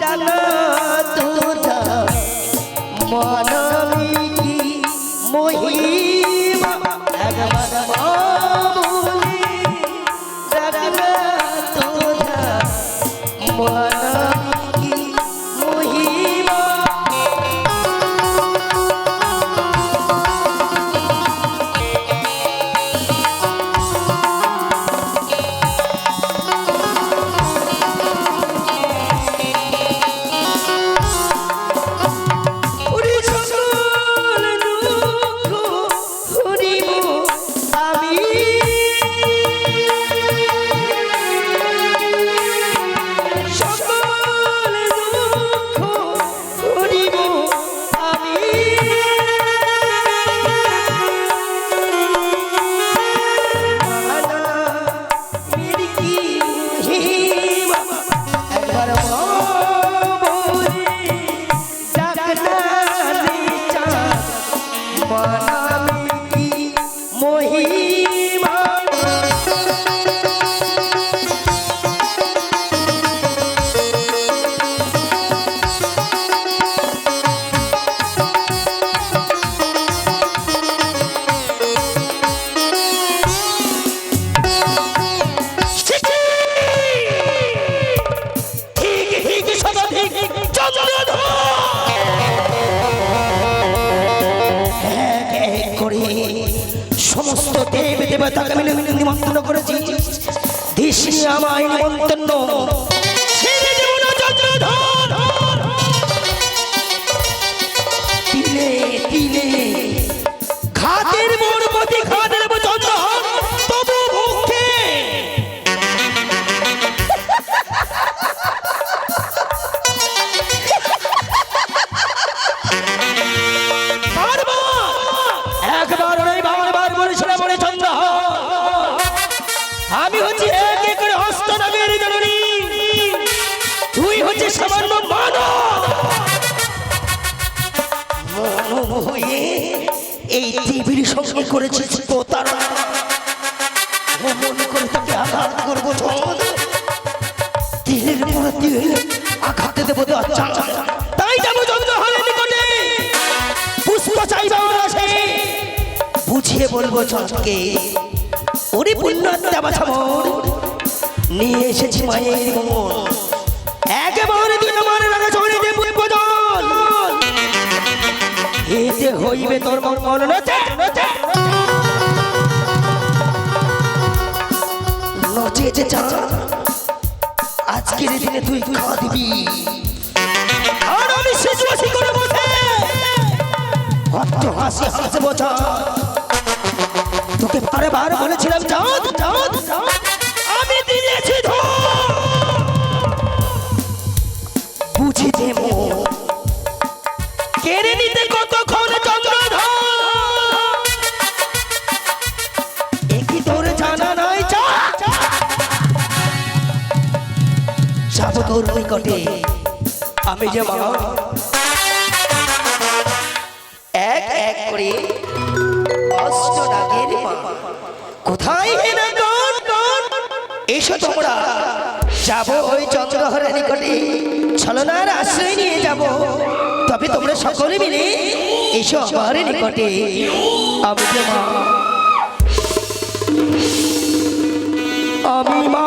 ডালো তুলো মন বাছা নিয়ে এসেছি মায়ের মন একেবারে তুই আমার রাখা চলে দে পুষ্পজল এতে হইবে তোর মঙ্গল নচে নচে যে। চা আজকের দিনে তুই কাঁদবি। আর আমি শিশু হাসি করে বসে। হাসি হাসি বোঝা তোকে বারে বার বলেছিলাম, যাও যাও। আমি দিয়েছি বুঝিতে কেড়ে নিতে কতক্ষণ চন্দ্রধর একই তোর জানা নাই তোর নিকটে আমি যে মা তোমরা যাব ওই চন্দ্রহরের নিকটে। ছলনার আশ্রয় নিয়ে যাব। তবে তোমরা সকলে মিলে এসো আমার নিকটে। আমি যে মা আমি মা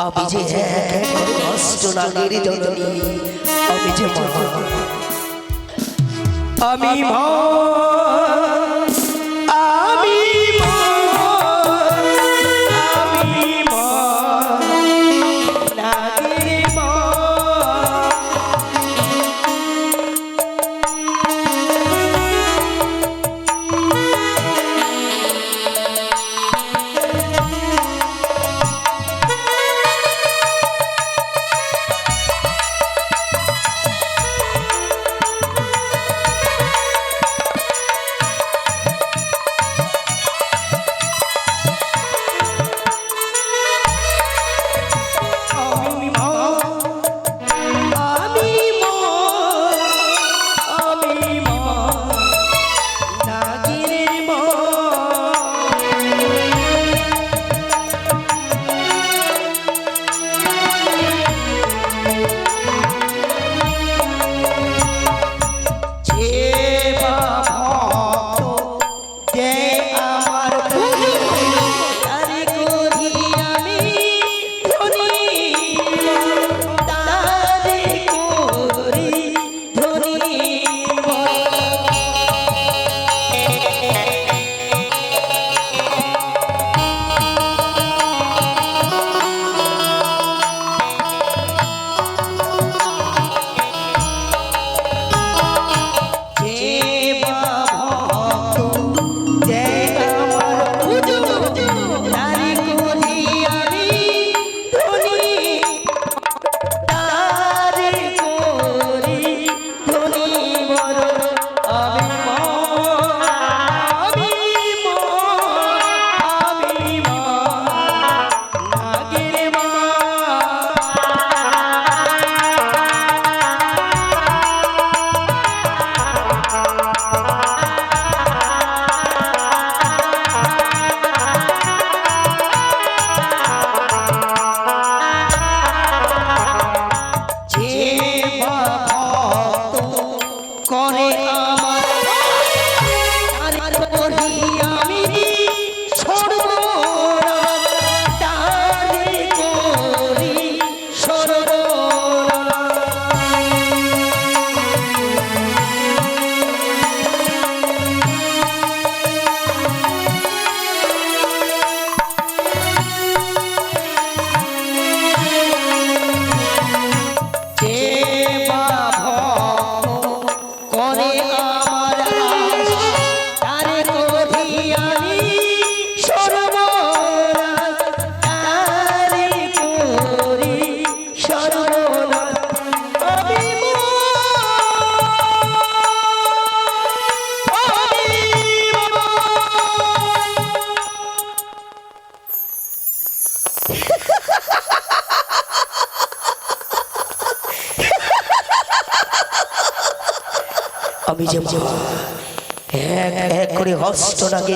আমি যে কষ্ট লাগের জননী আমি যে মা আমি মা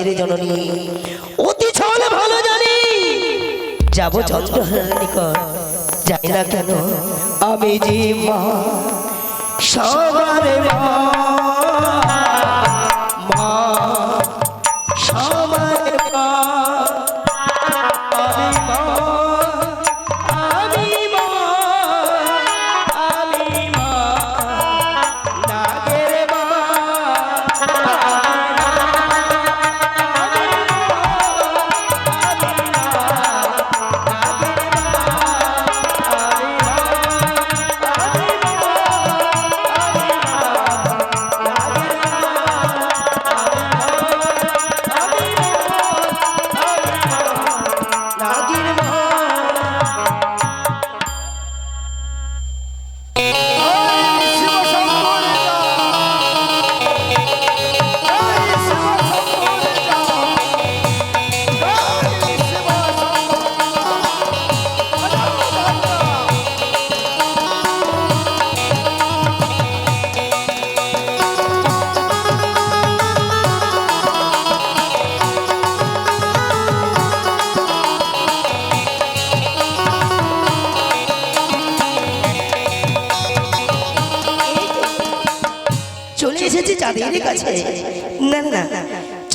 নাগের জননী। অতি ছলে ভালো জানি। যাব চন্দ্রহার নিকট। যাই না কেন আমি যে মা সবার মা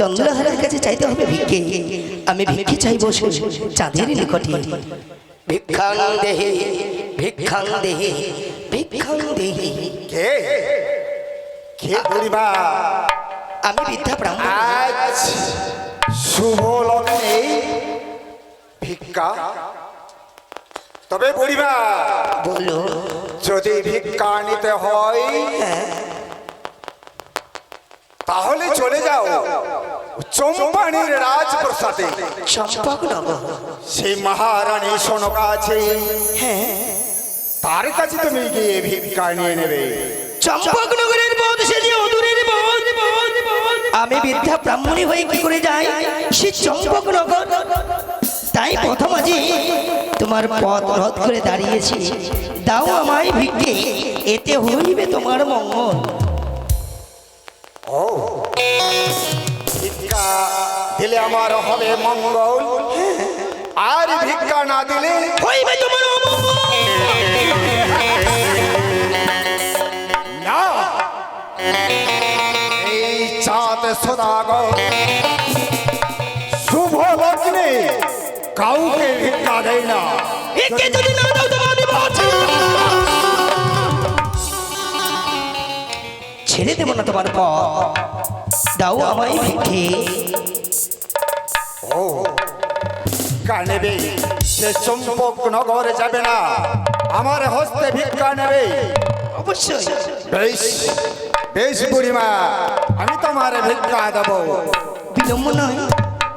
চন্দ্রহারের কাছে চাইতে হবে ভিক্ষে। আমি ভিক্ষে চাইব চাঁদের নিকটে ভিক্ষাং দেহে ভিক্ষাং দেহে ভিক্ষাং দেহে কে? কে পরিবার আমি বিদ্যা ব্রাহ্মণ। আজ শুভ লগ্নে ভিক্ষা। তবে পরিবার বলো। যদি ভিক্ষা নিতে হয়। তাহলে চলে যাও। চম্পানির রাজপ্রসাদে। সম্পর্ক নগর সেই মহারানী সনকা আছে হ্যাঁ। তার কাছে তুমি গিয়ে ভিক্ষা নিয়ে নেবে। চম্পকনগরের পথ সেজে অদূরের পথ আমি বিদ্যা ব্রাহ্মণী হয়ে কি করে যাই? সে চম্পকনগর তাই প্রথম আজি তোমার পথ রদ করে দাঁড়িয়েছি। দাও আমায় ভিক্ষে এতে হইবে তোমার মঙ্গল। ও ভিক্ষা দিলে আমার হবে মঙ্গল। আর ভিক্ষা না দিলে হইবে তোমার না। এই চাঁদ সদাগর। শুভ লগ্নে কাউকে ভিক্ষা দেয় না। ছেড়ে দেবো না তোমার পথ। দাও আমায় ভিক্ষে ও কানেবে সে চম্পক নগরে যাবে না। আমার হস্তে ভিক্ষা নেবে। অবশ্যই। বেশ বেশ বুড়িমা আমি তোমার ভিক্ষা দেবো। বিলম্ব নয়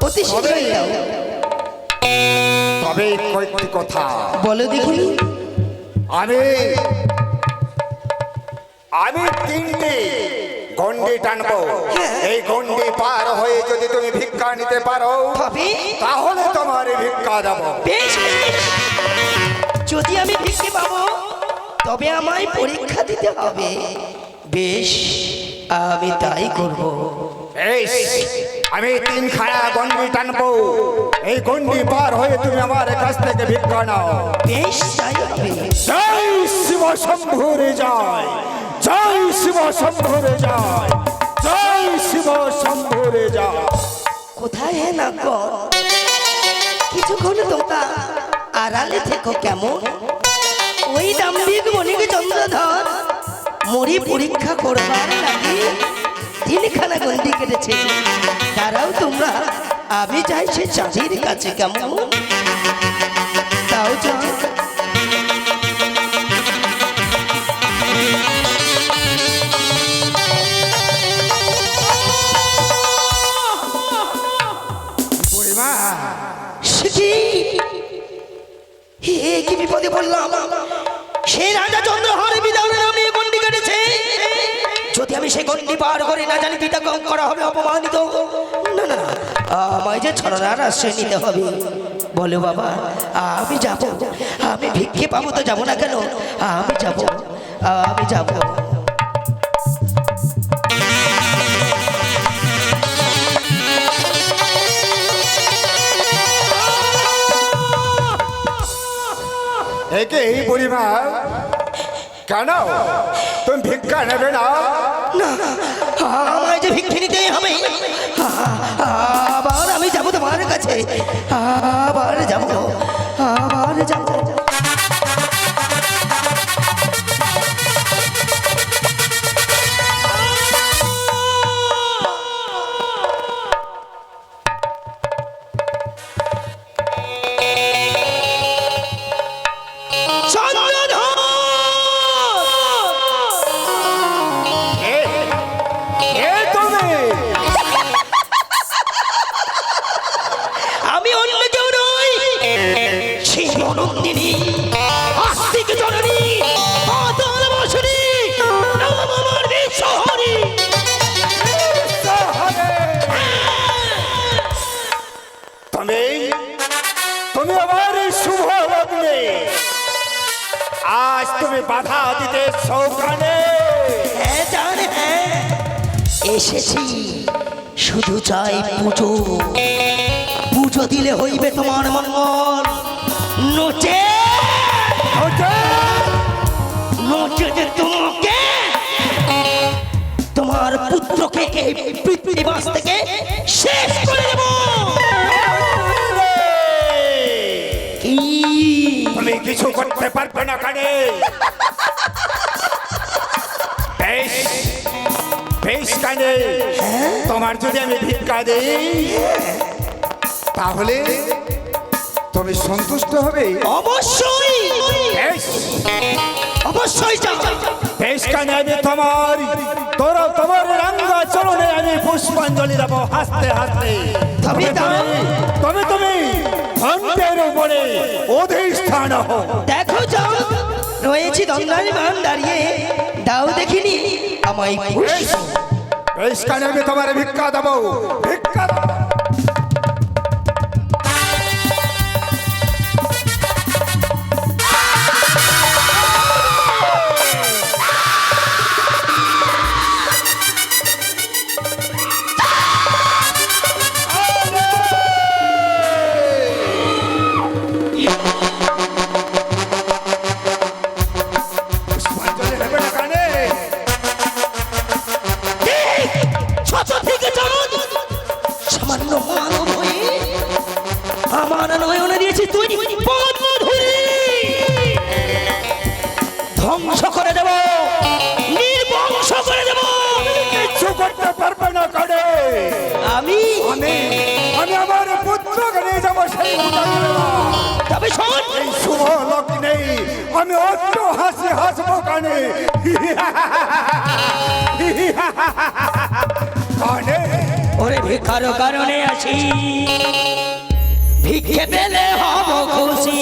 অতি শীঘ্রই দাও। তবে কয়েকটি কথা। বলো দেখিনি। আমি আমি তিনটি গন্ডি টানবো। এই গন্ডি পার হয়ে যদি তুমি ভিক্ষা নিতে পারো তাহলে তোমার ভিক্ষা দেবো। যদি আমি ভিক্ষে পাবো তবে আমায় পরীক্ষা দিতে হবে। বেশ আমি তাই করব। আমি তিন খানা গন্ডি টানবো। এই গন্ডি পার হয়ে তুমি আমার কাছ থেকে ভিক্ষা নাও। বেশ তাই হবে। জয় শিব শম্ভুরে যায় জয় শিব শম্ভুরে যায় জয় শিব শম্ভুরে যায় কোথায় হে না কিছুক্ষণ তোমরা আড়ালে থেকো কেমন? ওই দাম্ভিক বণিক চন্দ্রধর মরি পরীক্ষা করবার লাগে। তিনখানা গন্ডি কেটেছে। তারাও তোমরা, আমি যাই সে চাঁদির কাছে কেমন? তাও যাও। কি বিপদে বললাম সে রাজা চন্দ্রহর বিদাউরের নামে গন্ডি কেটেছে। যদি আমি সে গন্ডি পার করে না জানি পিতা কম করা হবে, অপমানিত। না না যে ছড়ার আশ্রয় নিতে হবে। বলো বাবা, আমি যাব। আমি ভিক্ষে পাবো তো যাব না কেন? আমি যাব। আমি যাব। একে এই বুড়িমা কেন? তুমি ভিক্ষা নেবে না? না আমায় যে ভিক্ষে নিতেই হবে আবার আমি যাব তোমার কাছে, আবার যাব আবার যাব। নোচে। নোচে। যে তোমাকে। তোমার পুত্রকে এই পৃথিবীবাস থেকে শেষ করে দেব। তুমি কিছু করতে পারবে না কানে। বেশ বেশ কানে। তোমার যদি আমি ভিক্ষা দিই তাহলে তুমি সন্তুষ্ট হবে? অবশ্যই। বেশ। অবশ্যই বেশ কানে আমি তোমার তোর তোমার রাঙ্গা চরণে আমি পুষ্পাঞ্জলি দেবো হাসতে হাসতে। তবে। তবে তুমি ঘন্টের উপরে অধিষ্ঠান হো দেখো যাও। রয়েছি দন্দারি মান দাঁড়িয়ে। দাও দেখিনি আমায় বেশ। কানে আমি তোমার ভিক্ষা দেবো। ভিক্ষা দেবো। আমি অত হাসি হাসবো কানে। কানে। ওরে ভিক্ষার কারণে আছি ভিক্ষে পেলে হব খুশি।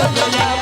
Bye.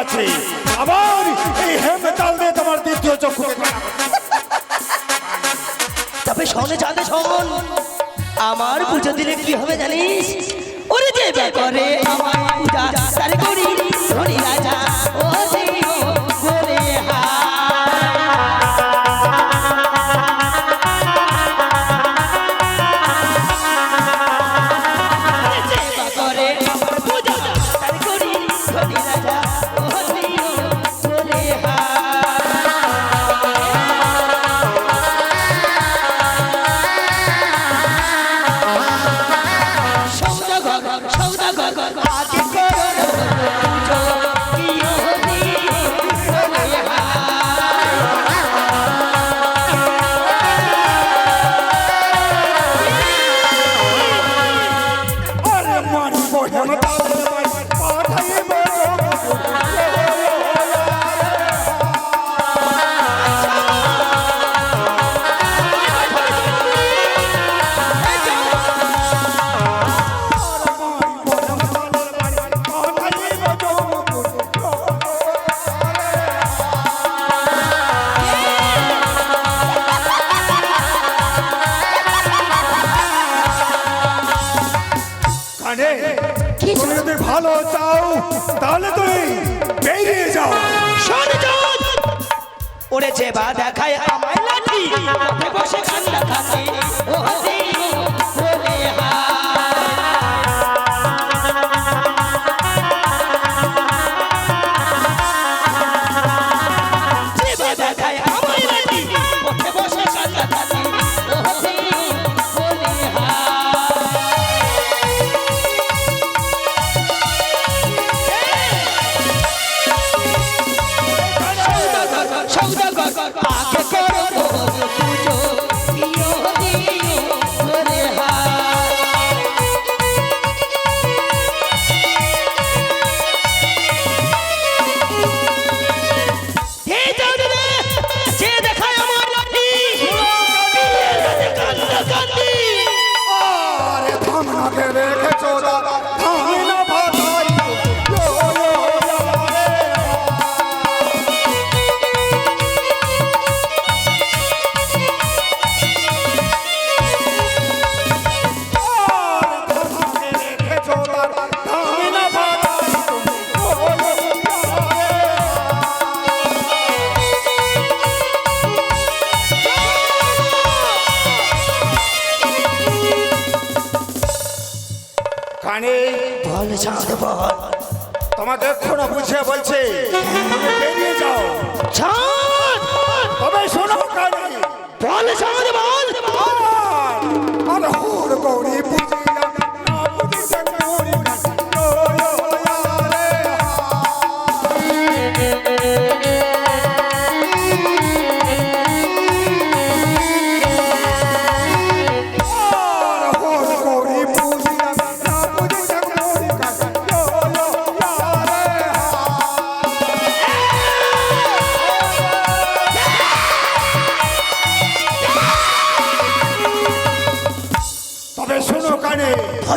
আছে। আবার এই হেমেতাল দিয়ে তোমার দ্বিতীয় চক্ষু তবে শোনে, জানে, শোন। আমার পুজো দিলে কি হবে জানিস? ওরে যে করে আমার পূজা তার করি ধরি রাজা, ও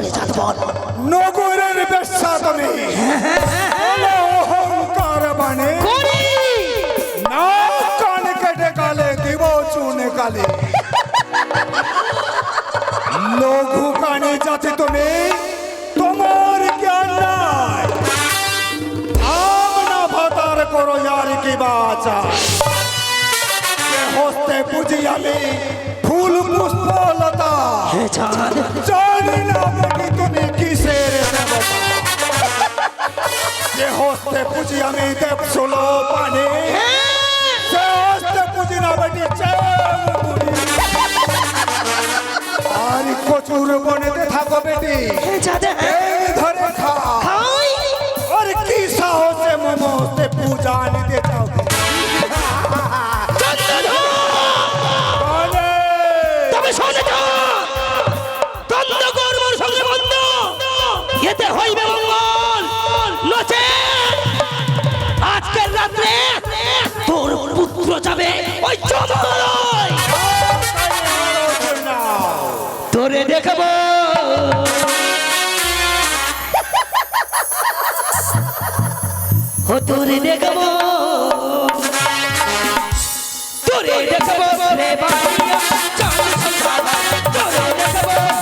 বল চাঁদ বল। নগরের বেশ্যা তুমি অহংকার বানে করি না কান কেটে গালে দিব চুন গালে লঘু কানে যাতে তুমি তোমার জ্ঞান নাই। ভাতার করো यार কি বাচা। হস্তে বুঝি আমি ফুল পুষ্পলতা। যে হস্তে আমি দেব ষোলো পানি সে হস্তে পুজি না বেটি। আর কচুর থাকো বেটি তোরে দেখব। তোরে দেখব। রে সংসার তোরে দেখব।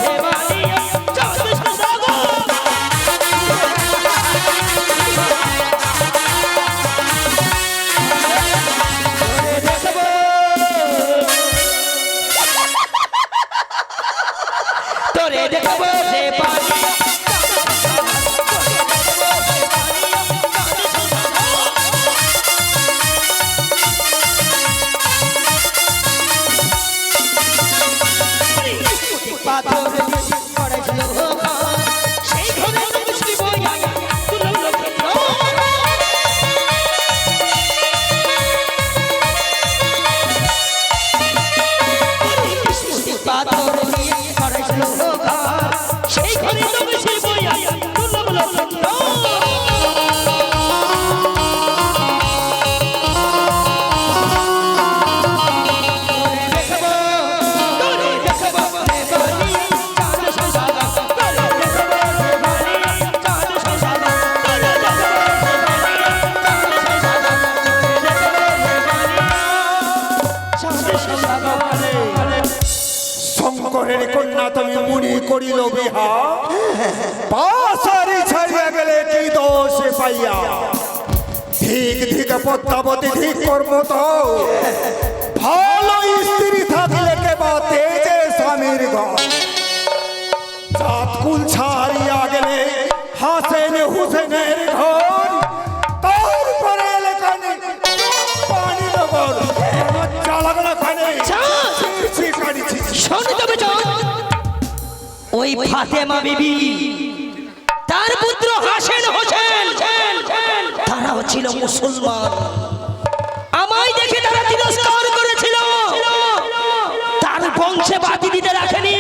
করিল বিহা। পাশারি ছাড়িয়া গেলে কি দোষ পাইয়া? ঠিক ঠিক পদ্মাবতী ঠিক কর্ম তো। ভালো স্ত্রী থাকলে কেবা তেজে স্বামীর ঘর? জাতকুল ছাড়িয়া গেলে হাসেন হুসেনের ঘর। ওই ফাতেমা বিবি তার পুত্র হাসেন। হোসেন। তারাও ছিল মুসলমান। আমায় দেখে তারা তিরস্কার করেছিল। তার বংশে বাতি দিতে রাখেনি।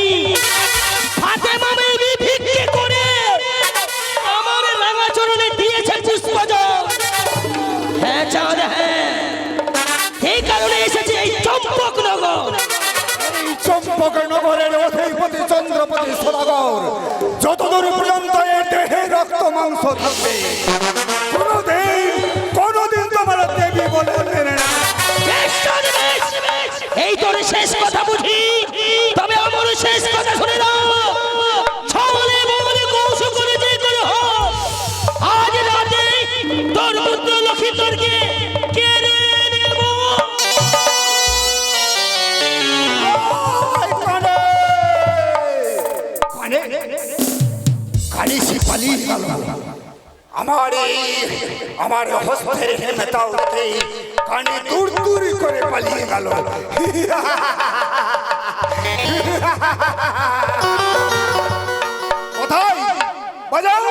সদাগর যতদূর পর্যন্ত দেহে রক্ত মাংস থাকবে, কোনোদিন কোনোদিন তোমার দেবী বলে। এই তোর শেষ কথা বুঝি? তবে আমার শেষ কথা শুনে নাও। আজ রাতে তোর পুত্র লক্ষ্মীন্দরকে কেড়ে সে পালিয়ে গেল। আমার এই, আমার হস্তের হেমতা উঠে কানে দূর দূর করে পালিয়ে গেল। কোথায়? বাজাও।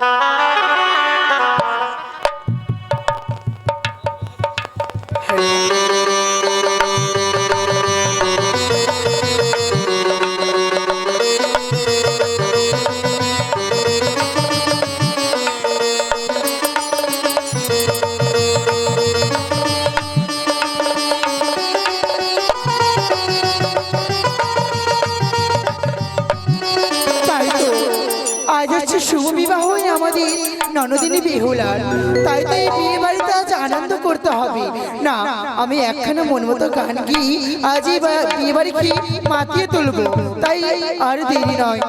তাই একখানা মন মতো গান কি আজই বিয়ে বাড়ি কি মাতিয়ে তুলবো? তাই আর দেরি নয়।